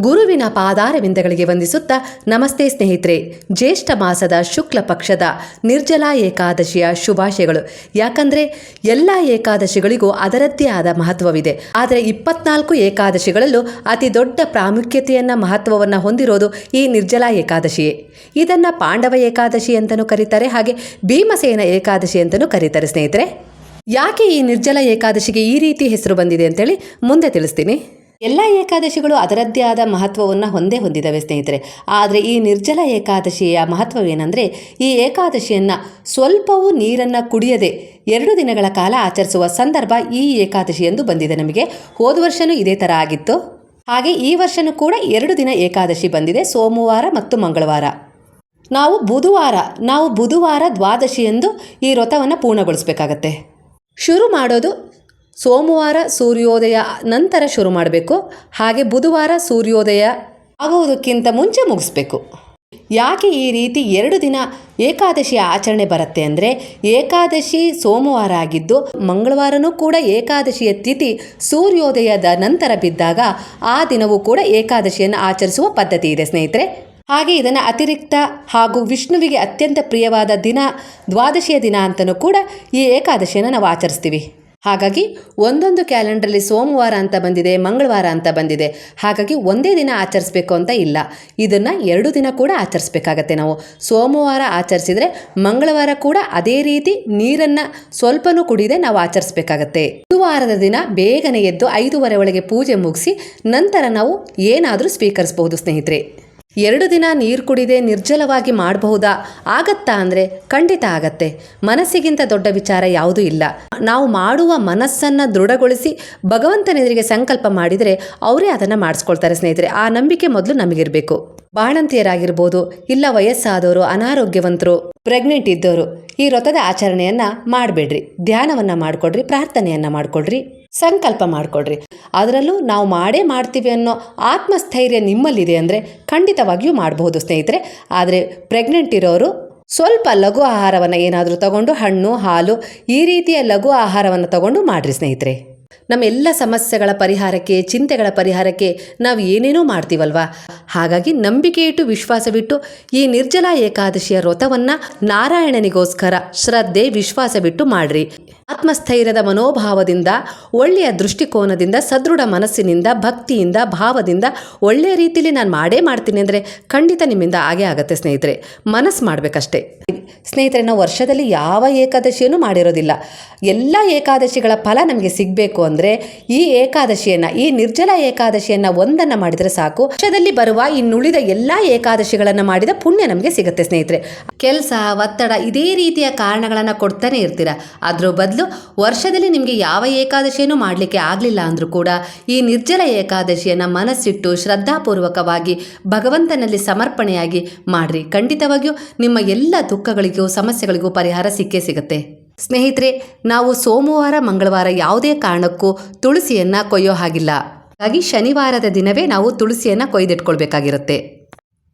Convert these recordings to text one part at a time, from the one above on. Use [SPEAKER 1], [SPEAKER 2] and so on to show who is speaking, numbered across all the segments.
[SPEAKER 1] ಗುರುವಿನ ಪಾದಾರವಿಂದಗಳಿಗೆ ವಂದಿಸುತ್ತಾ, ನಮಸ್ತೆ ಸ್ನೇಹಿತರೆ, ಜ್ಯೇಷ್ಠ ಮಾಸದ ಶುಕ್ಲ ಪಕ್ಷದ ನಿರ್ಜಲಾ ಏಕಾದಶಿಯ ಶುಭಾಶಯಗಳು. ಯಾಕಂದ್ರೆ, ಎಲ್ಲ ಏಕಾದಶಿಗಳಿಗೂ ಅದರದ್ದೇ ಆದ ಮಹತ್ವವಿದೆ. ಆದರೆ, ಇಪ್ಪತ್ನಾಲ್ಕು ಏಕಾದಶಿಗಳಲ್ಲೂ ಅತಿ ದೊಡ್ಡ ಪ್ರಾಮುಖ್ಯತೆಯನ್ನ ಮಹತ್ವವನ್ನು ಹೊಂದಿರೋದು ಈ ನಿರ್ಜಲಾ ಏಕಾದಶಿಯೇ. ಇದನ್ನ ಪಾಂಡವ ಏಕಾದಶಿ ಅಂತಲೂ ಕರೀತಾರೆ, ಹಾಗೆ ಭೀಮಸೇನ ಏಕಾದಶಿ ಅಂತಲೂ ಕರೀತಾರೆ ಸ್ನೇಹಿತರೆ. ಯಾಕೆ ಈ ನಿರ್ಜಲ ಏಕಾದಶಿಗೆ ಈ ರೀತಿ ಹೆಸರು ಬಂದಿದೆ ಅಂತೇಳಿ ಮುಂದೆ ತಿಳಿಸ್ತೀನಿ. ಎಲ್ಲ ಏಕಾದಶಿಗಳು ಅದರದ್ದೇ ಆದ ಮಹತ್ವವನ್ನು ಹೊಂದೇ ಹೊಂದಿದವೆ ಸ್ನೇಹಿತರೆ. ಆದರೆ ಈ ನಿರ್ಜಲ ಏಕಾದಶಿಯ ಮಹತ್ವವೇನೆಂದರೆ, ಈ ಏಕಾದಶಿಯನ್ನು ಸ್ವಲ್ಪವೂ ನೀರನ್ನು ಕುಡಿಯದೆ ಎರಡು ದಿನಗಳ ಕಾಲ ಆಚರಿಸುವ ಸಂದರ್ಭ ಈ ಏಕಾದಶಿ ಎಂದು ಬಂದಿದೆ ನಮಗೆ. ಹೋದ ವರ್ಷವೂ ಇದೇ ಥರ ಆಗಿತ್ತು. ಹಾಗೆ ಈ ವರ್ಷನೂ ಕೂಡ ಎರಡು ದಿನ ಏಕಾದಶಿ ಬಂದಿದೆ, ಸೋಮವಾರ ಮತ್ತು ಮಂಗಳವಾರ. ನಾವು ಬುಧವಾರ ನಾವು ಬುಧವಾರ ದ್ವಾದಶಿಯಂದು ಈ ವ್ರತವನ್ನು ಪೂರ್ಣಗೊಳಿಸಬೇಕಾಗತ್ತೆ. ಶುರು ಮಾಡೋದು ಸೋಮವಾರ ಸೂರ್ಯೋದಯ ನಂತರ ಶುರು ಮಾಡಬೇಕು. ಹಾಗೆ ಬುಧವಾರ ಸೂರ್ಯೋದಯ ಆಗುವುದಕ್ಕಿಂತ ಮುಂಚೆ ಮುಗಿಸ್ಬೇಕು. ಯಾಕೆ ಈ ರೀತಿ ಎರಡು ದಿನ ಏಕಾದಶಿ ಆಚರಣೆ ಬರುತ್ತೆ ಅಂದರೆ ಏಕಾದಶಿ ಸೋಮವಾರ ಆಗಿದ್ದು ಮಂಗಳವಾರನೂ ಕೂಡ ಏಕಾದಶಿಯ ತಿಥಿ ಸೂರ್ಯೋದಯದ ನಂತರ ಬಿದ್ದಾಗ ಆ ದಿನವೂ ಕೂಡ ಏಕಾದಶಿಯನ್ನು ಆಚರಿಸುವ ಪದ್ಧತಿ ಇದೆ ಸ್ನೇಹಿತರೆ. ಹಾಗೆ ಇದನ್ನು ಅತಿರಿಕ್ತ ಹಾಗೂ ವಿಷ್ಣುವಿಗೆ ಅತ್ಯಂತ ಪ್ರಿಯವಾದ ದಿನ ದ್ವಾದಶಿಯ ದಿನ ಅಂತಲೂ ಕೂಡ ಈ ಏಕಾದಶಿಯನ್ನು ನಾವು ಆಚರಿಸ್ತೀವಿ. ಹಾಗಾಗಿ ಒಂದೊಂದು ಕ್ಯಾಲೆಂಡ್ರಲ್ಲಿ ಸೋಮವಾರ ಅಂತ ಬಂದಿದೆ, ಮಂಗಳವಾರ ಅಂತ ಬಂದಿದೆ. ಹಾಗಾಗಿ ಒಂದೇ ದಿನ ಆಚರಿಸಬೇಕು ಅಂತ ಇಲ್ಲ. ಇದನ್ನು ಎರಡು ದಿನ ಕೂಡ ಆಚರಿಸ್ಬೇಕಾಗತ್ತೆ ನಾವು. ಸೋಮವಾರ ಆಚರಿಸಿದರೆ ಮಂಗಳವಾರ ಕೂಡ ಅದೇ ರೀತಿ ನೀರನ್ನು ಸ್ವಲ್ಪನೂ ಕುಡಿದೆ ನಾವು ಆಚರಿಸ್ಬೇಕಾಗತ್ತೆ. ಬುಧವಾರದ ದಿನ ಬೇಗನೆ ಎದ್ದು ಐದೂವರೆ ಒಳಗೆ ಪೂಜೆ ಮುಗಿಸಿ ನಂತರ ನಾವು ಏನಾದರೂ ಸ್ವೀಕರಿಸಬಹುದು ಸ್ನೇಹಿತರೆ. ಎರಡು ದಿನ ನೀರು ಕುಡಿದೆ ನಿರ್ಜಲವಾಗಿ ಮಾಡಬಹುದಾ? ಆಗತ್ತಾ ಅಂದರೆ ಖಂಡಿತ ಆಗತ್ತೆ. ಮನಸ್ಸಿಗಿಂತ ದೊಡ್ಡ ವಿಚಾರ ಯಾವುದೂ ಇಲ್ಲ. ನಾವು ಮಾಡುವ ಮನಸ್ಸನ್ನು ದೃಢಗೊಳಿಸಿ ಭಗವಂತನೆದುರಿಗೆ ಸಂಕಲ್ಪ ಮಾಡಿದರೆ ಅವರೇ ಅದನ್ನು ಮಾಡಿಸ್ಕೊಳ್ತಾರೆ ಸ್ನೇಹಿತರೆ. ಆ ನಂಬಿಕೆ ಮೊದಲು ನಮಗಿರಬೇಕು. ಬಾಣಂತಿಯರಾಗಿರ್ಬೋದು, ಇಲ್ಲ ವಯಸ್ಸಾದವರು ಅನಾರೋಗ್ಯವಂತರು ಪ್ರೆಗ್ನೆಂಟ್ ಇದ್ದವರು ಈ ವ್ರತದ ಆಚರಣೆಯನ್ನು ಮಾಡಬೇಡ್ರಿ. ಧ್ಯಾನವನ್ನು ಮಾಡಿಕೊಡ್ರಿ, ಪ್ರಾರ್ಥನೆಯನ್ನು ಮಾಡಿಕೊಡ್ರಿ. ಸಂಕಲ್ಪ ಮಾಡಿಕೊಡ್ರಿ ಅದರಲ್ಲೂ ನಾವು ಮಾಡೇ ಮಾಡ್ತೀವಿ ಅನ್ನೋ ಆತ್ಮಸ್ಥೈರ್ಯ ನಿಮ್ಮಲ್ಲಿದೆ ಅಂದರೆ ಖಂಡಿತವಾಗಿಯೂ ಮಾಡಬಹುದು, ಸ್ನೇಹಿತರೆ. ಆದರೆ ಪ್ರೆಗ್ನೆಂಟ್ ಇರೋರು ಸ್ವಲ್ಪ ಲಘು ಆಹಾರವನ್ನು ಏನಾದರೂ ತಗೊಂಡು ಹಣ್ಣು, ಹಾಲು ಈ ರೀತಿಯ ಲಘು ಆಹಾರವನ್ನು ತಗೊಂಡು ಮಾಡಿರಿ, ಸ್ನೇಹಿತರೆ. ನಮ್ಮ ಎಲ್ಲ ಸಮಸ್ಯೆಗಳ ಪರಿಹಾರಕ್ಕೆ, ಚಿಂತೆಗಳ ಪರಿಹಾರಕ್ಕೆ ನಾವು ಏನೇನೋ ಮಾಡ್ತೀವಲ್ವಾ? ಹಾಗಾಗಿ ನಂಬಿಕೆ ಇಟ್ಟು ವಿಶ್ವಾಸವಿಟ್ಟು ಈ ನಿರ್ಜಲ ಏಕಾದಶಿಯ ವ್ರತವನ್ನು ನಾರಾಯಣನಿಗೋಸ್ಕರ ಶ್ರದ್ಧೆ ವಿಶ್ವಾಸ ಬಿಟ್ಟು ಮಾಡ್ರಿ. ಆತ್ಮಸ್ಥೈರ್ಯದ ಮನೋಭಾವದಿಂದ, ಒಳ್ಳೆಯ ದೃಷ್ಟಿಕೋನದಿಂದ, ಸದೃಢ ಮನಸ್ಸಿನಿಂದ, ಭಕ್ತಿಯಿಂದ, ಭಾವದಿಂದ ಒಳ್ಳೆಯ ರೀತಿಯಲ್ಲಿ ನಾನು ಮಾಡೇ ಮಾಡ್ತೀನಿ ಅಂದರೆ ಖಂಡಿತ ನಿಮ್ಮಿಂದ ಆಗೇ ಆಗುತ್ತೆ ಸ್ನೇಹಿತರೆ. ಮನಸ್ಸು ಮಾಡಬೇಕಷ್ಟೇ. ಸ್ನೇಹಿತರೆ, ನಾವು ವರ್ಷದಲ್ಲಿ ಯಾವ ಏಕಾದಶಿಯನ್ನು ಮಾಡಿರೋದಿಲ್ಲ. ಎಲ್ಲ ಏಕಾದಶಿಗಳ ಫಲ ನಮಗೆ ಸಿಗಬೇಕು ಅಂದರೆ ಈ ಏಕಾದಶಿಯನ್ನು, ಈ ನಿರ್ಜಲ ಏಕಾದಶಿಯನ್ನು ಒಂದನ್ನು ಮಾಡಿದರೆ ಸಾಕು. ವರ್ಷದಲ್ಲಿ ಬರುವ ಇನ್ನುಳಿದ ಎಲ್ಲ ಏಕಾದಶಿಗಳನ್ನು ಮಾಡಿದ ಪುಣ್ಯ ನಮಗೆ ಸಿಗುತ್ತೆ ಸ್ನೇಹಿತರೆ. ಕೆಲಸ, ಒತ್ತಡ ಇದೇ ರೀತಿಯ ಕಾರಣಗಳನ್ನು ಕೊಡ್ತಾನೆ ಇರ್ತೀರ. ಅದರ ಬದಲು ವರ್ಷದಲ್ಲಿ ನಿಮಗೆ ಯಾವ ಏಕಾದಶಿಯನ್ನು ಮಾಡಲಿಕ್ಕೆ ಆಗಲಿಲ್ಲ ಅಂದರೂ ಕೂಡ ಈ ನಿರ್ಜಲ ಏಕಾದಶಿಯನ್ನು ಮನಸ್ಸಿಟ್ಟು ಶ್ರದ್ಧಾಪೂರ್ವಕವಾಗಿ ಭಗವಂತನಲ್ಲಿ ಸಮರ್ಪಣೆಯಾಗಿ ಮಾಡ್ರಿ. ಖಂಡಿತವಾಗಿಯೂ ನಿಮ್ಮ ಎಲ್ಲ ದುಃಖಗಳಿಗೂ ಸಮಸ್ಯೆಗಳಿಗೂ ಪರಿಹಾರ ಸಿಕ್ಕೇ ಸಿಗುತ್ತೆ. ಸ್ನೇಹಿತರೆ, ನಾವು ಸೋಮವಾರ, ಮಂಗಳವಾರ ಯಾವುದೇ ಕಾರಣಕ್ಕೂ ತುಳಸಿಯನ್ನು ಕೊಯ್ಯೋ ಹಾಗಿಲ್ಲ. ಹಾಗಾಗಿ ಶನಿವಾರದ ದಿನವೇ ನಾವು ತುಳಸಿಯನ್ನು ಕೊಯ್ದಿಟ್ಕೊಳ್ಬೇಕಾಗಿರುತ್ತೆ.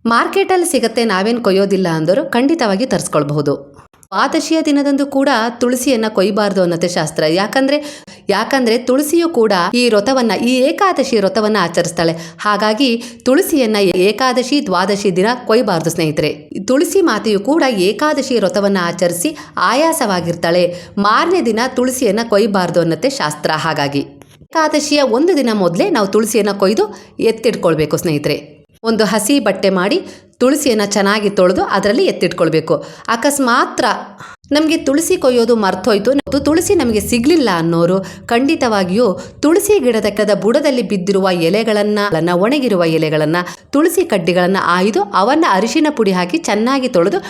[SPEAKER 1] ಮಾರ್ಕೆಟಲ್ಲಿ ಸಿಗತ್ತೆ ನಾವೇನು ಕೊಯ್ಯೋದಿಲ್ಲ ಅಂದರೂ ಖಂಡಿತವಾಗಿ ತರಿಸ್ಕೊಳ್ಬಹುದು. ದ್ವಾದಶಿಯ ದಿನದಂದು ಕೂಡ ತುಳಸಿಯನ್ನ ಕೊಯ್ಬಾರ್ದು ಅನ್ನತ್ತೆ ಶಾಸ್ತ್ರ. ಯಾಕಂದ್ರೆ ಯಾಕಂದ್ರೆ ತುಳಸಿಯು ಕೂಡ ಈ ವ್ರತವನ್ನ ಈ ಏಕಾದಶಿ ವ್ರತವನ್ನ ಆಚರಿಸ್ತಾಳೆ. ಹಾಗಾಗಿ ತುಳಸಿಯನ್ನ ಏಕಾದಶಿ, ದ್ವಾದಶಿ ದಿನ ಕೊಯ್ಬಾರ್ದು ಸ್ನೇಹಿತರೆ. ತುಳಸಿ ಮಾತೆಯು ಕೂಡ ಏಕಾದಶಿ ವ್ರತವನ್ನ ಆಚರಿಸಿ ಆಯಾಸವಾಗಿರ್ತಾಳೆ. ಮಾರನೇ ದಿನ ತುಳಸಿಯನ್ನ ಕೊಯ್ಬಾರ್ದು ಅನ್ನತ್ತೆ ಶಾಸ್ತ್ರ. ಹಾಗಾಗಿ ಏಕಾದಶಿಯ ಒಂದು ದಿನ ಮೊದಲೇ ನಾವು ತುಳಸಿಯನ್ನ ಕೊಯ್ದು ಎತ್ತಿಟ್ಕೊಳ್ಬೇಕು ಸ್ನೇಹಿತರೆ. ಒಂದು ಹಸಿ ಬಟ್ಟೆ ಮಾಡಿ ತುಳಸಿಯನ್ನು ಚೆನ್ನಾಗಿ ತೊಳೆದು ಅದರಲ್ಲಿ ಎತ್ತಿಟ್ಕೊಳ್ಬೇಕು. ಅಕಸ್ಮಾತ್ರ ನಮಗೆ ತುಳಸಿ ಕೊಯ್ಯೋದು ಮರ್ತೋಯ್ತು. ಮತ್ತು ತುಳಸಿ ನಮಗೆ ಸಿಗಲಿಲ್ಲ ಅನ್ನೋರು ಖಂಡಿತವಾಗಿಯೂ ತುಳಸಿ ಗಿಡದ ಕದ ಬುಡದಲ್ಲಿ ಬಿದ್ದಿರುವ ಎಲೆಗಳನ್ನು ಒಣಗಿರುವ ಎಲೆಗಳನ್ನು, ತುಳಸಿ ಕಡ್ಡಿಗಳನ್ನು ಆಯ್ದು ಅವನ್ನು ಅರಿಶಿನ ಪುಡಿ ಹಾಕಿ ಚೆನ್ನಾಗಿ ತೊಳೆದು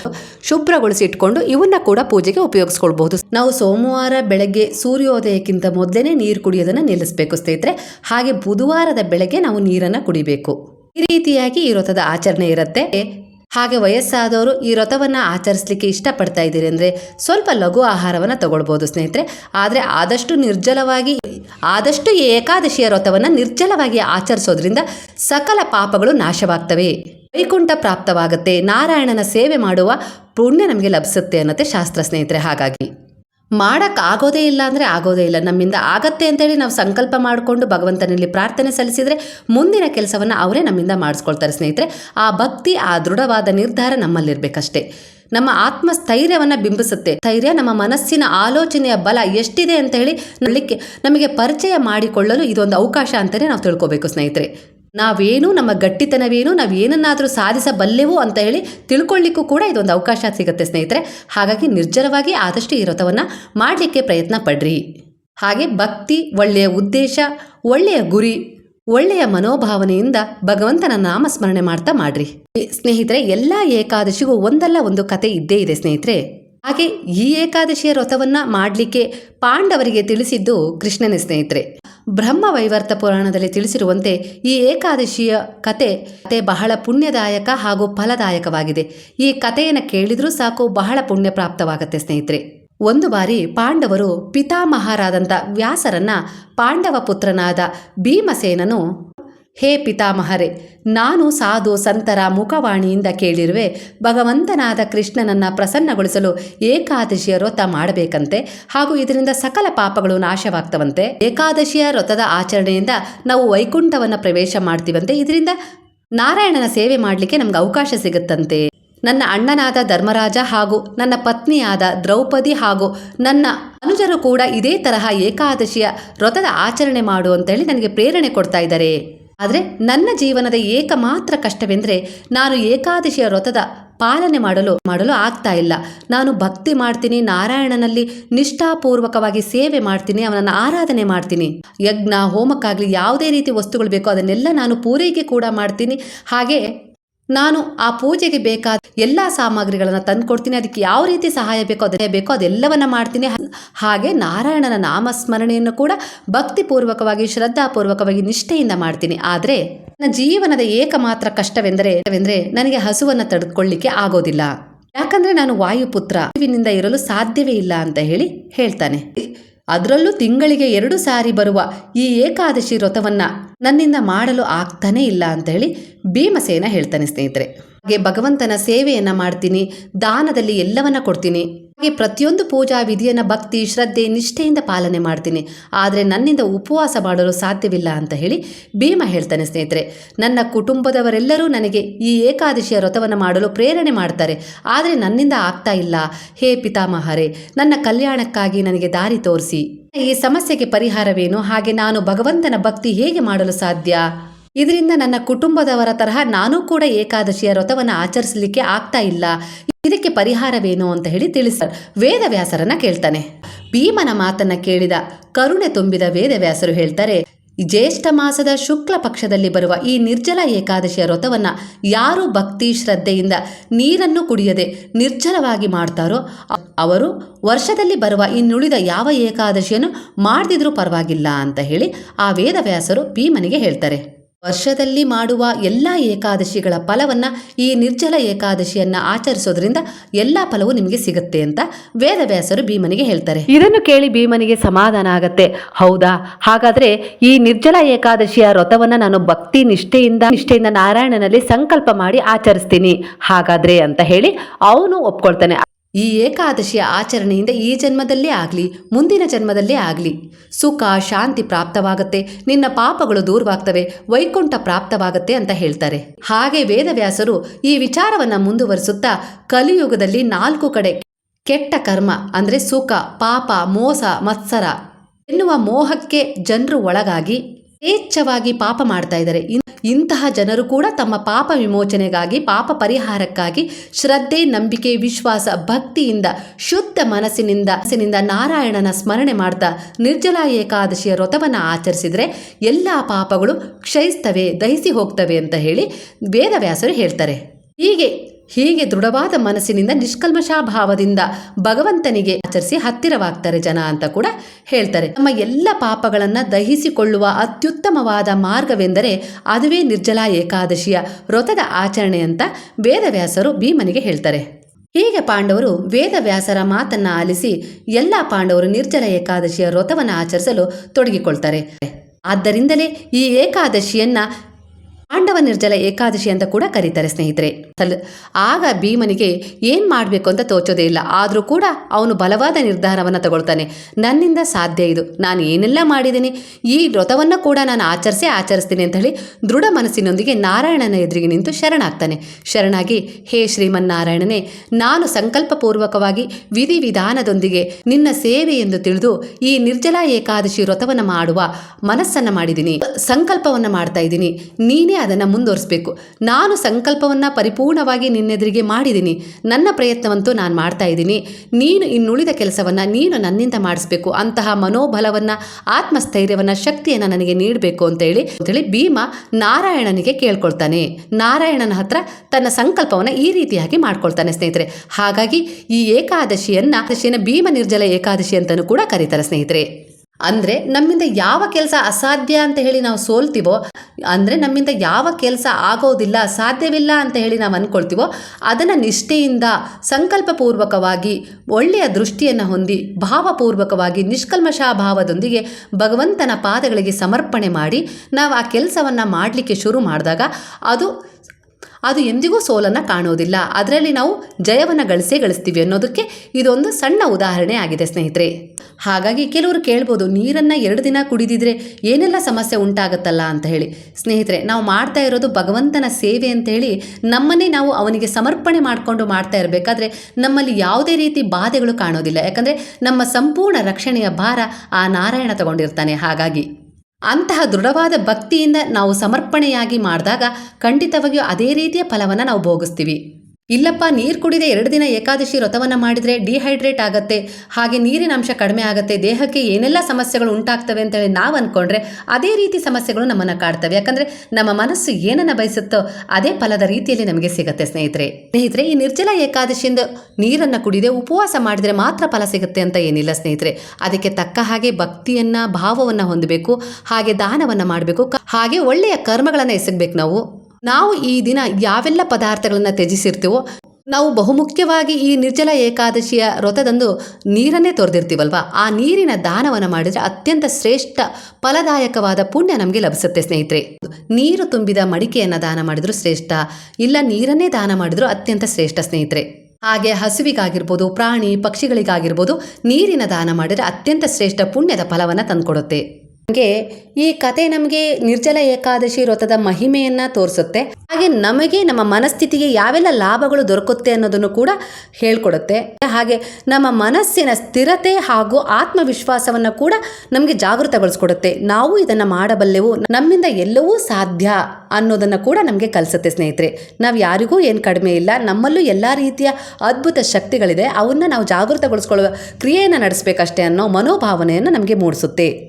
[SPEAKER 1] ಶುಭ್ರಗೊಳಿಸಿ ಇಟ್ಕೊಂಡು ಇವನ್ನ ಕೂಡ ಪೂಜೆಗೆ ಉಪಯೋಗಿಸ್ಕೊಳ್ಬಹುದು. ನಾವು ಸೋಮವಾರ ಬೆಳಗ್ಗೆ ಸೂರ್ಯೋದಯಕ್ಕಿಂತ ಮೊದಲೇ ನೀರು ಕುಡಿಯೋದನ್ನು ನಿಲ್ಲಿಸಬೇಕು ಸ್ನೇಹಿತರೆ. ಹಾಗೆ ಬುಧವಾರದ ಬೆಳಗ್ಗೆ ನಾವು ನೀರನ್ನು ಕುಡಿಬೇಕು. ಈ ರೀತಿಯಾಗಿ ಈ ವ್ರತದ ಆಚರಣೆ ಇರುತ್ತೆ. ಹಾಗೆ ವಯಸ್ಸಾದವರು ಈ ವ್ರತವನ್ನು ಆಚರಿಸಲಿಕ್ಕೆ ಇಷ್ಟಪಡ್ತಾ ಇದ್ದೀರಿ ಅಂದರೆ ಸ್ವಲ್ಪ ಲಘು ಆಹಾರವನ್ನು ತಗೊಳ್ಬೋದು ಸ್ನೇಹಿತರೆ. ಆದರೆ ಆದಷ್ಟು ನಿರ್ಜಲವಾಗಿ, ಆದಷ್ಟು ಏಕಾದಶಿಯ ವ್ರತವನ್ನು ನಿರ್ಜಲವಾಗಿ ಆಚರಿಸೋದ್ರಿಂದ ಸಕಲ ಪಾಪಗಳು ನಾಶವಾಗ್ತವೆ. ವೈಕುಂಠ ಪ್ರಾಪ್ತವಾಗುತ್ತೆ. ನಾರಾಯಣನ ಸೇವೆ ಮಾಡುವ ಪುಣ್ಯ ನಮಗೆ ಲಭಿಸುತ್ತೆ ಅನ್ನತ್ತೆ ಶಾಸ್ತ್ರ ಸ್ನೇಹಿತರೆ ಹಾಗಾಗಿ. ಮಾಡಕ್ ಆಗೋದೇ ಇಲ್ಲ ಅಂದರೆ ಆಗೋದೇ ಇಲ್ಲ. ನಮ್ಮಿಂದ ಆಗತ್ತೆ ಅಂತೇಳಿ ನಾವು ಸಂಕಲ್ಪ ಮಾಡಿಕೊಂಡು ಭಗವಂತನಲ್ಲಿ ಪ್ರಾರ್ಥನೆ ಸಲ್ಲಿಸಿದರೆ ಮುಂದಿನ ಕೆಲಸವನ್ನು ಅವರೇ ನಮ್ಮಿಂದ ಮಾಡಿಸ್ಕೊಳ್ತಾರೆ ಸ್ನೇಹಿತರೆ. ಆ ಭಕ್ತಿ, ಆ ದೃಢವಾದ ನಿರ್ಧಾರ ನಮ್ಮಲ್ಲಿರಬೇಕಷ್ಟೇ. ನಮ್ಮ ಆತ್ಮಸ್ಥೈರ್ಯವನ್ನು ಬಿಂಬಿಸುತ್ತೆ. ಸ್ಥೈರ್ಯ, ನಮ್ಮ ಮನಸ್ಸಿನ ಆಲೋಚನೆಯ ಬಲ ಎಷ್ಟಿದೆ ಅಂತ ಹೇಳಿ ನಮಗೆ ಪರಿಚಯ ಮಾಡಿಕೊಳ್ಳಲು ಇದೊಂದು ಅವಕಾಶ ಅಂತಲೇ ನಾವು ತಿಳ್ಕೊಬೇಕು ಸ್ನೇಹಿತರೆ. ನಾವೇನು ನಮ್ಮ ಗಟ್ಟಿತನವೇನು ನಾವು ಏನನ್ನಾದರೂ ಸಾಧಿಸಬಲ್ಲೆವು ಅಂತ ಹೇಳಿ ತಿಳ್ಕೊಳ್ಳಿಕ್ಕೂ ಕೂಡ ಇದೊಂದು ಅವಕಾಶ ಸಿಗುತ್ತೆ ಸ್ನೇಹಿತರೆ. ಹಾಗಾಗಿ ನಿರ್ಜರವಾಗಿ ಆದಷ್ಟು ಈ ವ್ರತವನ್ನು ಮಾಡಲಿಕ್ಕೆ ಪ್ರಯತ್ನ ಪಡ್ರಿ. ಹಾಗೆ ಭಕ್ತಿ, ಒಳ್ಳೆಯ ಉದ್ದೇಶ, ಒಳ್ಳೆಯ ಗುರಿ, ಒಳ್ಳೆಯ ಮನೋಭಾವನೆಯಿಂದ ಭಗವಂತನ ನಾಮಸ್ಮರಣೆ ಮಾಡ್ತಾ ಮಾಡ್ರಿ. ಸ್ನೇಹಿತರೆ, ಎಲ್ಲ ಏಕಾದಶಿಗೂ ಒಂದಲ್ಲ ಒಂದು ಕತೆ ಇದ್ದೇ ಇದೆ ಸ್ನೇಹಿತರೆ. ಹಾಗೆ ಈ ಏಕಾದಶಿಯ ವ್ರತವನ್ನ ಮಾಡಲಿಕ್ಕೆ ಪಾಂಡವರಿಗೆ ತಿಳಿಸಿದ್ದು ಕೃಷ್ಣನೇ ಸ್ನೇಹಿತರೆ. ಬ್ರಹ್ಮ ವೈವರ್ತ ಪುರಾಣದಲ್ಲಿ ತಿಳಿಸಿರುವಂತೆ ಈ ಏಕಾದಶಿಯ ಕತೆ ಕತೆ ಬಹಳ ಪುಣ್ಯದಾಯಕ ಹಾಗೂ ಫಲದಾಯಕವಾಗಿದೆ. ಈ ಕಥೆಯನ್ನು ಕೇಳಿದರೂ ಸಾಕು, ಬಹಳ ಪುಣ್ಯ ಪ್ರಾಪ್ತವಾಗುತ್ತೆ ಸ್ನೇಹಿತರೆ. ಒಂದು ಬಾರಿ ಪಾಂಡವರು ಪಿತಾಮಹರಾದಂಥ ವ್ಯಾಸರನ್ನ ಪಾಂಡವ ಪುತ್ರನಾದ ಭೀಮಸೇನನು ಹೇ ಪಿತಾಮಹರೆ, ನಾನು ಸಾಧು ಸಂತರ ಮುಖವಾಣಿಯಿಂದ ಕೇಳಿರುವೆ, ಭಗವಂತನಾದ ಕೃಷ್ಣನನ್ನ ಪ್ರಸನ್ನಗೊಳಿಸಲು ಏಕಾದಶಿಯ ವ್ರತ ಮಾಡಬೇಕಂತೆ, ಹಾಗೂ ಇದರಿಂದ ಸಕಲ ಪಾಪಗಳು ನಾಶವಾಗ್ತವಂತೆ, ಏಕಾದಶಿಯ ವ್ರತದ ಆಚರಣೆಯಿಂದ ನಾವು ವೈಕುಂಠವನ್ನು ಪ್ರವೇಶ ಮಾಡ್ತೀವಂತೆ, ಇದರಿಂದ ನಾರಾಯಣನ ಸೇವೆ ಮಾಡಲಿಕ್ಕೆ ನಮ್ಗೆ ಅವಕಾಶ ಸಿಗುತ್ತಂತೆ. ನನ್ನ ಅಣ್ಣನಾದ ಧರ್ಮರಾಜ ಹಾಗೂ ನನ್ನ ಪತ್ನಿಯಾದ ದ್ರೌಪದಿ ಹಾಗೂ ನನ್ನ ಅನುಜರು ಕೂಡ ಇದೇ ತರಹ ಏಕಾದಶಿಯ ವ್ರತದ ಆಚರಣೆ ಮಾಡು ಅಂತೇಳಿ ನನಗೆ ಪ್ರೇರಣೆ ಕೊಡ್ತಾ ಇದ್ದಾರೆ. ಆದರೆ ನನ್ನ ಜೀವನದ ಏಕಮಾತ್ರ ಕಷ್ಟವೆಂದರೆ ನಾನು ಏಕಾದಶಿಯ ವ್ರತದ ಪಾಲನೆ ಮಾಡಲು ಮಾಡಲು ಆಗ್ತಾ ಇಲ್ಲ. ನಾನು ಭಕ್ತಿ ಮಾಡ್ತೀನಿ, ನಾರಾಯಣನಲ್ಲಿ ನಿಷ್ಠಾಪೂರ್ವಕವಾಗಿ ಸೇವೆ ಮಾಡ್ತೀನಿ, ಅವನನ್ನು ಆರಾಧನೆ ಮಾಡ್ತೀನಿ. ಯಜ್ಞ, ಹೋಮಕ್ಕಾಗಲಿ ಯಾವುದೇ ರೀತಿ ವಸ್ತುಗಳು ಬೇಕೋ ಅದನ್ನೆಲ್ಲ ನಾನು ಪೂರೈಕೆ ಕೂಡ ಮಾಡ್ತೀನಿ. ಹಾಗೆ ನಾನು ಆ ಪೂಜೆಗೆ ಬೇಕಾದ ಎಲ್ಲ ಸಾಮಗ್ರಿಗಳನ್ನು ತಂದುಕೊಡ್ತೀನಿ. ಅದಕ್ಕೆ ಯಾವ ರೀತಿ ಸಹಾಯ ಬೇಕೋ ಅದೇ ಬೇಕೋ ಅದೆಲ್ಲವನ್ನ ಮಾಡ್ತೀನಿ. ಹಾಗೆ ನಾರಾಯಣನ ನಾಮಸ್ಮರಣೆಯನ್ನು ಕೂಡ ಭಕ್ತಿಪೂರ್ವಕವಾಗಿ, ಶ್ರದ್ಧಾಪೂರ್ವಕವಾಗಿ, ನಿಷ್ಠೆಯಿಂದ ಮಾಡ್ತೀನಿ. ಆದರೆ ನನ್ನ ಜೀವನದ ಏಕಮಾತ್ರ ಕಷ್ಟವೆಂದರೆ ವೆಂದರೆ ನನಗೆ ಹಸುವನ್ನು ತಡೆದುಕೊಳ್ಳಿಕ್ಕೆ ಆಗೋದಿಲ್ಲ. ಯಾಕಂದ್ರೆ ನಾನು ವಾಯುಪುತ್ರ ಇರಲು ಸಾಧ್ಯವೇ ಇಲ್ಲ ಅಂತ ಹೇಳಿ ಹೇಳ್ತಾನೆ. ಅದರಲ್ಲೂ ತಿಂಗಳಿಗೆ ಎರಡು ಸಾರಿ ಬರುವ ಈ ಏಕಾದಶಿ ವ್ರತವನ್ನು ನನ್ನಿಂದ ಮಾಡಲು ಆಗ್ತಾನೇ ಇಲ್ಲ ಅಂತ ಹೇಳಿ ಭೀಮಸೇನ ಹೇಳ್ತಾನೆ ಸ್ನೇಹಿತರೆ. ಹಾಗೆ ಭಗವಂತನ ಸೇವೆಯನ್ನ ಮಾಡ್ತೀನಿ, ದಾನದಲ್ಲಿ ಎಲ್ಲವನ್ನ ಕೊಡ್ತೀನಿ. ಹಾಗೆ ಪ್ರತಿಯೊಂದು ಪೂಜಾ ವಿಧಿಯನ್ನ ಭಕ್ತಿ, ಶ್ರದ್ಧೆ, ನಿಷ್ಠೆಯಿಂದ ಪಾಲನೆ ಮಾಡ್ತೀನಿ. ಆದರೆ ನನ್ನಿಂದ ಉಪವಾಸ ಮಾಡಲು ಸಾಧ್ಯವಿಲ್ಲ ಅಂತ ಹೇಳಿ ಭೀಮ ಹೇಳ್ತಾನೆ, ಸ್ನೇಹಿತರೆ. ನನ್ನ ಕುಟುಂಬದವರೆಲ್ಲರೂ ನನಗೆ ಈ ಏಕಾದಶಿಯ ವ್ರತವನ್ನು ಮಾಡಲು ಪ್ರೇರಣೆ ಮಾಡ್ತಾರೆ. ಆದರೆ ನನ್ನಿಂದ ಆಗ್ತಾ ಇಲ್ಲ. ಹೇ ಪಿತಾಮಹರೇ, ನನ್ನ ಕಲ್ಯಾಣಕ್ಕಾಗಿ ನನಗೆ ದಾರಿ ತೋರಿಸಿ. ಈ ಸಮಸ್ಯೆಗೆ ಪರಿಹಾರವೇನು? ಹಾಗೆ ನಾನು ಭಗವಂತನ ಭಕ್ತಿ ಹೇಗೆ ಮಾಡಲು ಸಾಧ್ಯ? ಇದರಿಂದ ನನ್ನ ಕುಟುಂಬದವರ ತರಹ ನಾನು ಕೂಡ ಏಕಾದಶಿಯ ವ್ರತವನ್ನು ಆಚರಿಸಲಿಕ್ಕೆ ಆಗ್ತಾ ಇಲ್ಲ. ಇದಕ್ಕೆ ಪರಿಹಾರವೇನು ಅಂತ ಹೇಳಿ ತಿಳಿಸ ವೇದವ್ಯಾಸರನ್ನ ಕೇಳ್ತಾನೆ. ಭೀಮನ ಮಾತನ್ನ ಕೇಳಿದ ಕರುಣೆ ತುಂಬಿದ ವೇದವ್ಯಾಸರು ಹೇಳ್ತಾರೆ, ಜ್ಯೇಷ್ಠ ಮಾಸದ ಶುಕ್ಲ ಪಕ್ಷದಲ್ಲಿ ಬರುವ ಈ ನಿರ್ಜಲ ಏಕಾದಶಿಯ ವ್ರತವನ್ನು ಯಾರು ಭಕ್ತಿ ಶ್ರದ್ಧೆಯಿಂದ ನೀರನ್ನು ಕುಡಿಯದೆ ನಿರ್ಜಲವಾಗಿ ಮಾಡ್ತಾರೋ, ಅವರು ವರ್ಷದಲ್ಲಿ ಬರುವ ಇನ್ನುಳಿದ ಯಾವ ಏಕಾದಶಿಯನ್ನು ಮಾಡದಿದ್ರೂ ಪರವಾಗಿಲ್ಲ ಅಂತ ಹೇಳಿ ಆ ವೇದವ್ಯಾಸರು ಭೀಮನಿಗೆ ಹೇಳ್ತಾರೆ. ವರ್ಷದಲ್ಲಿ ಮಾಡುವ ಎಲ್ಲ ಏಕಾದಶಿಗಳ ಫಲವನ್ನ ಈ ನಿರ್ಜಲ ಏಕಾದಶಿಯನ್ನ ಆಚರಿಸೋದ್ರಿಂದ ಎಲ್ಲ ಫಲವು ನಿಮಗೆ ಸಿಗುತ್ತೆ ಅಂತ ವೇದವ್ಯಾಸರು ಭೀಮನಿಗೆ ಹೇಳ್ತಾರೆ. ಇದನ್ನು ಕೇಳಿ ಭೀಮನಿಗೆ ಸಮಾಧಾನ ಆಗತ್ತೆ. ಹೌದಾ? ಹಾಗಾದ್ರೆ ಈ ನಿರ್ಜಲ ಏಕಾದಶಿಯ ವ್ರತವನ್ನು ನಾನು ಭಕ್ತಿ ನಿಷ್ಠೆಯಿಂದ ನಿಷ್ಠೆಯಿಂದ ನಾರಾಯಣನಲ್ಲಿ ಸಂಕಲ್ಪ ಮಾಡಿ ಆಚರಿಸ್ತೀನಿ. ಹಾಗಾದ್ರೆ ಅಂತ ಹೇಳಿ ಅವನು ಒಪ್ಕೊಳ್ತಾನೆ. ಈ ಏಕಾದಶಿಯ ಆಚರಣೆಯಿಂದ ಈ ಜನ್ಮದಲ್ಲೇ ಆಗಲಿ, ಮುಂದಿನ ಜನ್ಮದಲ್ಲೇ ಆಗಲಿ. ಸುಖ, ಶಾಂತಿ ಪ್ರಾಪ್ತವಾಗತ್ತೆ. ನಿನ್ನ ಪಾಪಗಳು ದೂರವಾಗ್ತವೆ, ವೈಕುಂಠ ಪ್ರಾಪ್ತವಾಗತ್ತೆ ಅಂತ ಹೇಳ್ತಾರೆ. ಹಾಗೆ ವೇದವ್ಯಾಸರು ಈ ವಿಚಾರವನ್ನ ಮುಂದುವರಿಸುತ್ತಾ ಕಲಿಯುಗದಲ್ಲಿ ನಾಲ್ಕು ಕಡೆ ಕೆಟ್ಟ ಕರ್ಮ, ಅಂದ್ರೆ ಸುಖ, ಪಾಪ, ಮೋಸ, ಮತ್ಸರ ಎನ್ನುವ ಮೋಹಕ್ಕೆ ಜನರು ಒಳಗಾಗಿ ಯಥೇಚ್ಛವಾಗಿ ಪಾಪ ಮಾಡ್ತಾ ಇದ್ದಾರೆ. ಇಂತಹ ಜನರು ಕೂಡ ತಮ್ಮ ಪಾಪ ವಿಮೋಚನೆಗಾಗಿ, ಪಾಪ ಪರಿಹಾರಕ್ಕಾಗಿ ಶ್ರದ್ಧೆ, ನಂಬಿಕೆ, ವಿಶ್ವಾಸ, ಭಕ್ತಿಯಿಂದ, ಶುದ್ಧ ಮನಸ್ಸಿನಿಂದ ಮನಸ್ಸಿನಿಂದ ನಾರಾಯಣನ ಸ್ಮರಣೆ ಮಾಡ್ತಾ ನಿರ್ಜಲ ಏಕಾದಶಿಯ ವ್ರತವನ್ನು ಆಚರಿಸಿದರೆ ಎಲ್ಲ ಪಾಪಗಳು ಕ್ಷಯಿಸ್ತವೆ, ದಹಿಸಿ ಹೋಗ್ತವೆ ಅಂತ ಹೇಳಿ ವೇದವ್ಯಾಸರು ಹೇಳ್ತಾರೆ. ಹೀಗೆ ಹೀಗೆ ದೃಢವಾದ ಮನಸ್ಸಿನಿಂದ ನಿಷ್ಕಲ್ಮಶಾ ಭಾವದಿಂದ ಭಗವಂತನಿಗೆ ಆಚರಿಸಿ ಹತ್ತಿರವಾಗ್ತಾರೆ ಜನ ಅಂತ ಕೂಡ ಹೇಳ್ತಾರೆ. ನಮ್ಮ ಎಲ್ಲ ಪಾಪಗಳನ್ನು ದಹಿಸಿಕೊಳ್ಳುವ ಅತ್ಯುತ್ತಮವಾದ ಮಾರ್ಗವೆಂದರೆ ಅದುವೇ ನಿರ್ಜಲ ಏಕಾದಶಿಯ ವ್ರತದ ಆಚರಣೆ ಅಂತ ವೇದವ್ಯಾಸರು ಭೀಮನಿಗೆ ಹೇಳ್ತಾರೆ. ಹೀಗೆ ಪಾಂಡವರು ವೇದವ್ಯಾಸರ ಮಾತನ್ನ ಆಲಿಸಿ ಎಲ್ಲ ಪಾಂಡವರು ನಿರ್ಜಲ ಏಕಾದಶಿಯ ವ್ರತವನ್ನು ಆಚರಿಸಲು ತೊಡಗಿಕೊಳ್ತಾರೆ. ಆದ್ದರಿಂದಲೇ ಈ ಏಕಾದಶಿಯನ್ನ ಪಾಂಡವ ನಿರ್ಜಲ ಏಕಾದಶಿ ಅಂತ ಕೂಡ ಕರೀತಾರೆ, ಸ್ನೇಹಿತರೆ. ಆಗ ಭೀಮನಿಗೆ ಏನು ಮಾಡಬೇಕು ಅಂತ ತೋಚೋದೇ ಇಲ್ಲ. ಆದರೂ ಕೂಡ ಅವನು ಬಲವಾದ ನಿರ್ಧಾರವನ್ನು ತಗೊಳ್ತಾನೆ. ನನ್ನಿಂದ ಸಾಧ್ಯ ಇದು. ನಾನು ಏನೆಲ್ಲ ಮಾಡಿದ್ದೀನಿ, ಈ ವ್ರತವನ್ನು ಕೂಡ ನಾನು ಆಚರಿಸೇ ಆಚರಿಸ್ತೀನಿ ಅಂತ ಹೇಳಿ ದೃಢ ಮನಸ್ಸಿನೊಂದಿಗೆ ನಾರಾಯಣನ ಎದುರಿಗೆ ನಿಂತು ಶರಣಾಗ್ತಾನೆ. ಶರಣಾಗಿ, ಹೇ ಶ್ರೀಮನ್ನಾರಾಯಣನೇ, ನಾನು ಸಂಕಲ್ಪಪೂರ್ವಕವಾಗಿ ವಿಧಿವಿಧಾನದೊಂದಿಗೆ ನಿನ್ನ ಸೇವೆ ಎಂದು ತಿಳಿದು ಈ ನಿರ್ಜಲ ಏಕಾದಶಿ ವ್ರತವನ್ನು ಮಾಡುವ ಮನಸ್ಸನ್ನು ಮಾಡಿದ್ದೀನಿ. ಸಂಕಲ್ಪವನ್ನು ಮಾಡ್ತಾ ಇದ್ದೀನಿ. ನೀನೇ ಅದನ್ನು ಮುಂದುವರಿಸಬೇಕು. ನಾನು ಸಂಕಲ್ಪವನ್ನು ಪರಿಪೂರ್ಣವಾಗಿ ನಿನ್ನೆದುರಿಗೆ ಮಾಡಿದ್ದೀನಿ. ನನ್ನ ಪ್ರಯತ್ನವಂತೂ ನಾನು ಮಾಡ್ತಾ ಇದ್ದೀನಿ. ನೀನು ಇನ್ನುಳಿದ ಕೆಲಸವನ್ನು ನೀನು ನನ್ನಿಂದ ಮಾಡಿಸ್ಬೇಕು. ಅಂತಹ ಮನೋಬಲವನ್ನು, ಆತ್ಮಸ್ಥೈರ್ಯವನ್ನು, ಶಕ್ತಿಯನ್ನು ನನಗೆ ನೀಡಬೇಕು ಅಂತೇಳಿ ಅಂತೇಳಿ ಭೀಮ ನಾರಾಯಣನಿಗೆ ಕೇಳ್ಕೊಳ್ತಾನೆ. ನಾರಾಯಣನ ಹತ್ರ ತನ್ನ ಸಂಕಲ್ಪವನ್ನು ಈ ರೀತಿಯಾಗಿ ಮಾಡ್ಕೊಳ್ತಾನೆ ಸ್ನೇಹಿತರೆ. ಹಾಗಾಗಿ ಈ ಏಕಾದಶಿಯನ್ನು ಏಕಾದಶಿಯನ್ನು ಭೀಮ ನಿರ್ಜಲ ಏಕಾದಶಿ ಅಂತಲೂ ಕೂಡ ಕರೀತಾರೆ ಸ್ನೇಹಿತರೆ. ಅಂದರೆ ನಮ್ಮಿಂದ ಯಾವ ಕೆಲಸ ಅಸಾಧ್ಯ ಅಂತ ಹೇಳಿ ನಾವು ಸೋಲ್ತೀವೋ, ಅಂದರೆ ನಮ್ಮಿಂದ ಯಾವ ಕೆಲಸ ಆಗೋದಿಲ್ಲ ಸಾಧ್ಯವಿಲ್ಲ ಅಂತ ಹೇಳಿ ನಾವು ಅಂದ್ಕೊಳ್ತೀವೋ ಅದನ್ನು ನಿಷ್ಠೆಯಿಂದ ಸಂಕಲ್ಪಪೂರ್ವಕವಾಗಿ, ಒಳ್ಳೆಯ ದೃಷ್ಟಿಯನ್ನು ಹೊಂದಿ, ಭಾವಪೂರ್ವಕವಾಗಿ ನಿಷ್ಕಲ್ಮಶಾ ಭಾವದೊಂದಿಗೆ ಭಗವಂತನ ಪಾದಗಳಿಗೆ ಸಮರ್ಪಣೆ ಮಾಡಿ ನಾವು ಆ ಕೆಲಸವನ್ನು ಮಾಡಲಿಕ್ಕೆ ಶುರು ಮಾಡಿದಾಗ ಅದು ಅದು ಎಂದಿಗೂ ಸೋಲನ್ನು ಕಾಣೋದಿಲ್ಲ. ಅದರಲ್ಲಿ ನಾವು ಜಯವನ್ನು ಗಳಿಸೇ ಗಳಿಸ್ತೀವಿ ಅನ್ನೋದಕ್ಕೆ ಇದೊಂದು ಸಣ್ಣ ಉದಾಹರಣೆ ಆಗಿದೆ ಸ್ನೇಹಿತರೆ. ಹಾಗಾಗಿ ಕೆಲವರು ಕೇಳ್ಬೋದು, ನೀರನ್ನು ಎರಡು ದಿನ ಕುಡಿದಿದ್ರೆ ಏನೆಲ್ಲ ಸಮಸ್ಯೆ ಉಂಟಾಗುತ್ತಲ್ಲ ಅಂತ ಹೇಳಿ. ಸ್ನೇಹಿತರೆ, ನಾವು ಮಾಡ್ತಾ ಇರೋದು ಭಗವಂತನ ಸೇವೆ ಅಂತ ಹೇಳಿ ನಮ್ಮನ್ನೇ ನಾವು ಅವನಿಗೆ ಸಮರ್ಪಣೆ ಮಾಡಿಕೊಂಡು ಮಾಡ್ತಾ ಇರಬೇಕಾದ್ರೆ ನಮ್ಮಲ್ಲಿ ಯಾವುದೇ ರೀತಿ ಬಾಧೆಗಳು ಕಾಣೋದಿಲ್ಲ. ಯಾಕಂದರೆ ನಮ್ಮ ಸಂಪೂರ್ಣ ರಕ್ಷಣೆಯ ಭಾರ ಆ ನಾರಾಯಣ ತಗೊಂಡಿರ್ತಾನೆ ಹಾಗಾಗಿ. ಅಂತಹ ದೃಢವಾದ ಭಕ್ತಿಯಿಂದ ನಾವು ಸಮರ್ಪಣೆಯಾಗಿ ಮಾಡಿದಾಗ ಖಂಡಿತವಾಗಿಯೂ ಅದೇ ರೀತಿಯ ಫಲವನ್ನು ನಾವು ಭೋಗಿಸ್ತೀವಿ. ಇಲ್ಲಪ್ಪ, ನೀರು ಕುಡಿದೆ ಎರಡು ದಿನ ಏಕಾದಶಿ ವ್ರತವನ್ನು ಮಾಡಿದರೆ ಡಿಹೈಡ್ರೇಟ್ ಆಗುತ್ತೆ. ಹಾಗೆ ನೀರಿನ ಅಂಶ ಕಡಿಮೆ ಆಗುತ್ತೆ. ದೇಹಕ್ಕೆ ಏನೆಲ್ಲ ಸಮಸ್ಯೆಗಳು ಉಂಟಾಗ್ತವೆ ಅಂತೇಳಿ ನಾವು ಅಂದ್ಕೊಂಡ್ರೆ ಅದೇ ರೀತಿ ಸಮಸ್ಯೆಗಳು ನಮ್ಮನ್ನು ಕಾಡ್ತವೆ. ಯಾಕಂದರೆ ನಮ್ಮ ಮನಸ್ಸು ಏನನ್ನು ಬಯಸುತ್ತೋ ಅದೇ ಫಲದ ರೀತಿಯಲ್ಲಿ ನಮಗೆ ಸಿಗುತ್ತೆ ಸ್ನೇಹಿತರೆ. ಸ್ನೇಹಿತರೆ, ಈ ನಿರ್ಜಲ ಏಕಾದಶಿಯಿಂದ ನೀರನ್ನು ಕುಡಿದೆ ಉಪವಾಸ ಮಾಡಿದರೆ ಮಾತ್ರ ಫಲ ಸಿಗುತ್ತೆ ಅಂತ ಏನಿಲ್ಲ ಸ್ನೇಹಿತರೆ. ಅದಕ್ಕೆ ತಕ್ಕ ಹಾಗೆ ಭಕ್ತಿಯನ್ನು, ಭಾವವನ್ನು ಹೊಂದಬೇಕು. ಹಾಗೆ ದಾನವನ್ನು ಮಾಡಬೇಕು. ಹಾಗೆ ಒಳ್ಳೆಯ ಕರ್ಮಗಳನ್ನು ಎಸಗಬೇಕು ನಾವು. ನಾವು ಈ ದಿನ ಯಾವೆಲ್ಲ ಪದಾರ್ಥಗಳನ್ನು ತ್ಯಜಿಸಿರ್ತೀವೋ, ನಾವು ಬಹುಮುಖ್ಯವಾಗಿ ಈ ನಿರ್ಜಲ ಏಕಾದಶಿಯ ವ್ರತದಂದು ನೀರನ್ನೇ ತೊರೆದಿರ್ತೀವಲ್ವ? ಆ ನೀರಿನ ದಾನವನ್ನು ಮಾಡಿದರೆ ಅತ್ಯಂತ ಶ್ರೇಷ್ಠ, ಫಲದಾಯಕವಾದ ಪುಣ್ಯ ನಮಗೆ ಲಭಿಸುತ್ತೆ ಸ್ನೇಹಿತರೆ. ನೀರು ತುಂಬಿದ ಮಡಿಕೆಯನ್ನು ದಾನ ಮಾಡಿದರೂ ಶ್ರೇಷ್ಠ, ಇಲ್ಲ ನೀರನ್ನೇ ದಾನ ಮಾಡಿದರೂ ಅತ್ಯಂತ ಶ್ರೇಷ್ಠ ಸ್ನೇಹಿತರೆ. ಹಾಗೆ ಹಸುವಿಗಾಗಿರ್ಬೋದು, ಪ್ರಾಣಿ, ಪಕ್ಷಿಗಳಿಗಾಗಿರ್ಬೋದು, ನೀರಿನ ದಾನ ಮಾಡಿದರೆ ಅತ್ಯಂತ ಶ್ರೇಷ್ಠ ಪುಣ್ಯದ ಫಲವನ್ನು ತಂದುಕೊಡುತ್ತೆ. ನಮಗೆ ಈ ಕತೆ ನಮಗೆ ನಿರ್ಜಲ ಏಕಾದಶಿ ವ್ರತದ ಮಹಿಮೆಯನ್ನು ತೋರಿಸುತ್ತೆ. ಹಾಗೆ ನಮಗೆ ನಮ್ಮ ಮನಸ್ಥಿತಿಗೆ ಯಾವೆಲ್ಲ ಲಾಭಗಳು ದೊರಕುತ್ತೆ ಅನ್ನೋದನ್ನು ಕೂಡ ಹೇಳ್ಕೊಡುತ್ತೆ. ಹಾಗೆ ನಮ್ಮ ಮನಸ್ಸಿನ ಸ್ಥಿರತೆ ಹಾಗೂ ಆತ್ಮವಿಶ್ವಾಸವನ್ನು ಕೂಡ ನಮಗೆ ಜಾಗೃತಗೊಳಿಸ್ಕೊಡುತ್ತೆ. ನಾವು ಇದನ್ನು ಮಾಡಬಲ್ಲೆವು, ನಮ್ಮಿಂದ ಎಲ್ಲವೂ ಸಾಧ್ಯ ಅನ್ನೋದನ್ನು ಕೂಡ ನಮಗೆ ಕಲಿಸುತ್ತೆ ಸ್ನೇಹಿತರೆ. ನಾವು ಯಾರಿಗೂ ಏನು ಕಡಿಮೆ ಇಲ್ಲ, ನಮ್ಮಲ್ಲೂ ಎಲ್ಲ ರೀತಿಯ ಅದ್ಭುತ ಶಕ್ತಿಗಳಿದೆ. ಅವನ್ನ ನಾವು ಜಾಗೃತಗೊಳಿಸ್ಕೊಳ್ಳುವ ಕ್ರಿಯೆಯನ್ನು ನಡೆಸಬೇಕಷ್ಟೇ ಅನ್ನೋ ಮನೋಭಾವನೆಯನ್ನು ನಮಗೆ ಮೂಡಿಸುತ್ತೆ.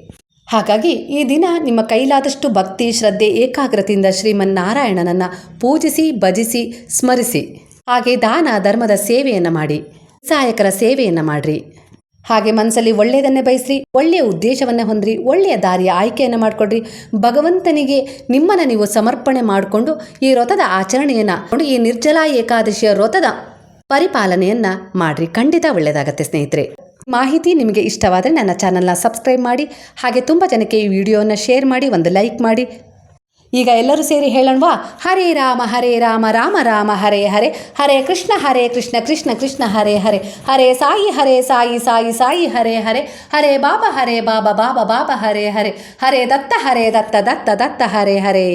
[SPEAKER 1] ಹಾಗಾಗಿ ಈ ದಿನ ನಿಮ್ಮ ಕೈಲಾದಷ್ಟು ಭಕ್ತಿ, ಶ್ರದ್ಧೆ, ಏಕಾಗ್ರತೆಯಿಂದ ಶ್ರೀಮನ್ನಾರಾಯಣನನ್ನು ಪೂಜಿಸಿ, ಭಜಿಸಿ, ಸ್ಮರಿಸಿ. ಹಾಗೆ ದಾನ, ಧರ್ಮದ ಸೇವೆಯನ್ನು ಮಾಡಿ, ಸಹಾಯಕರ ಸೇವೆಯನ್ನು ಮಾಡಿರಿ. ಹಾಗೆ ಮನಸ್ಸಲ್ಲಿ ಒಳ್ಳೆಯದನ್ನೇ ಬಯಸ್ರಿ, ಒಳ್ಳೆಯ ಉದ್ದೇಶವನ್ನು ಹೊಂದ್ರಿ, ಒಳ್ಳೆಯ ದಾರಿಯ ಆಯ್ಕೆಯನ್ನು ಮಾಡಿಕೊಡ್ರಿ. ಭಗವಂತನಿಗೆ ನಿಮ್ಮನ್ನು ನೀವು ಸಮರ್ಪಣೆ ಮಾಡಿಕೊಂಡು ಈ ವ್ರತದ ಆಚರಣೆಯನ್ನು ಈ ನಿರ್ಜಲ ಏಕಾದಶಿಯ ವ್ರತದ ಪರಿಪಾಲನೆಯನ್ನು ಮಾಡ್ರಿ. ಖಂಡಿತ ಒಳ್ಳೆಯದಾಗತ್ತೆ ಸ್ನೇಹಿತರೆ. ಮಾಹಿತಿ ನಿಮಗೆ ಇಷ್ಟವಾದರೆ ನನ್ನ ಚಾನಲ್ನ ಸಬ್ಸ್ಕ್ರೈಬ್ ಮಾಡಿ, ಹಾಗೆ ತುಂಬ ಜನಕ್ಕೆ ಈ ವಿಡಿಯೋನ ಶೇರ್ ಮಾಡಿ, ಒಂದು ಲೈಕ್ ಮಾಡಿ. ಈಗ ಎಲ್ಲರೂ ಸೇರಿ ಹೇಳೋಣವಾ? ಹರೇ ರಾಮ ಹರೇ ರಾಮ ರಾಮ ರಾಮ, ಹರೇ ಹರೇ ಹರೇ ಕೃಷ್ಣ ಹರೇ ಕೃಷ್ಣ ಕೃಷ್ಣ ಕೃಷ್ಣ, ಹರೇ ಹರೇ ಹರೇ ಸಾಯಿ ಹರೇ ಸಾಯಿ ಸಾಯಿ ಸಾಯಿ, ಹರೇ ಹರೇ ಹರೇ ಬಾಬಾ ಹರೇ ಬಾಬಾ ಬಾಬಾ ಬಾಬಾ, ಹರೇ ಹರೇ ಹರೇ ದತ್ತ ಹರೇ ದತ್ತ ದತ್ತ ದತ್ತ, ಹರೇ ಹರೇ.